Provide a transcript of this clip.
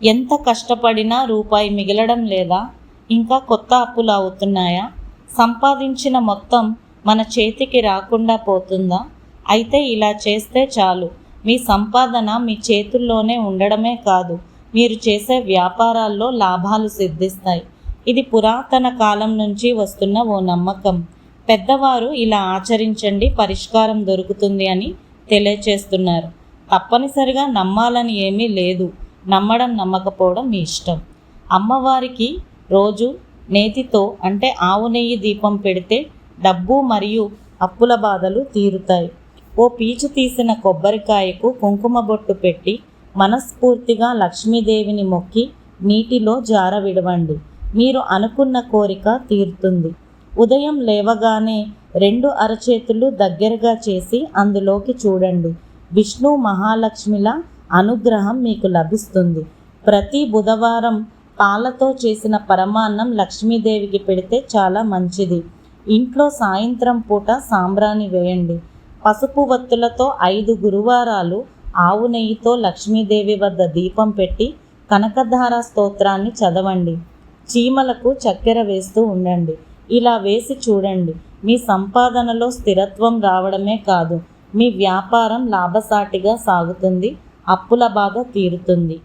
ఎంత కష్టపడినా రూపాయి మిగలడం లేదా ఇంకా కొత్త అప్పులు అవుతున్నాయా? సంపాదించిన మొత్తం మన చేతికి రాకుండా పోతుందా? అయితే ఇలా చేస్తే చాలు. మీ సంపాదన మీ చేతుల్లోనే ఉండడమే కాదు. మీరు చేసే వ్యాపారాల్లో లాభాలు సిద్ధిస్తాయి. ఇది పురాతన కాలం నుంచి వస్తున్న ఓ నమ్మకం. పెద్దవారు ఇలా ఆచరించండి పరిష్కారం దొరుకుతుంది అని తెలియచేస్తున్నారు. తప్పనిసరిగా నమ్మాలని ఏమీ లేదు. నమ్మడం నమ్మకపోవడం మీ ఇష్టం. అమ్మవారికి రోజు నేతితో అంటే ఆవు నెయ్యి దీపం పెడితే డబ్బు మరియు అప్పుల బాధలు తీరుతాయి. ఓ పీచు తీసిన కొబ్బరికాయకు కుంకుమ బొట్టు పెట్టి మనస్ఫూర్తిగా లక్ష్మీదేవిని మొక్కి నీటిలో జార విడవండి. మీరు అనుకున్న కోరిక తీరుతుంది. ఉదయం లేవగానే రెండు అరచేతులు దగ్గరగా చేసి అందులోకి చూడండి. విష్ణు మహాలక్ష్మిల అనుగ్రహం మీకు లభిస్తుంది. ప్రతి బుధవారం పాలతో చేసిన పరమాన్నం లక్ష్మీదేవికి పెడితే చాలా మంచిది. ఇంట్లో సాయంత్రం పూట సాంబ్రాణి వేయండి. పసుపు వత్తులతో ఐదు గురువారాలు ఆవు నెయ్యితో లక్ష్మీదేవి వద్ద దీపం పెట్టి కనకధార స్తోత్రాన్ని చదవండి. చీమలకు చక్కెర వేస్తూ ఉండండి. ఇలా వేసి చూడండి. మీ సంపాదనలో స్థిరత్వం రావడమే కాదు. మీ వ్యాపారం లాభసాటిగా సాగుతుంది. అప్పుల బాధ తీరుతుంది.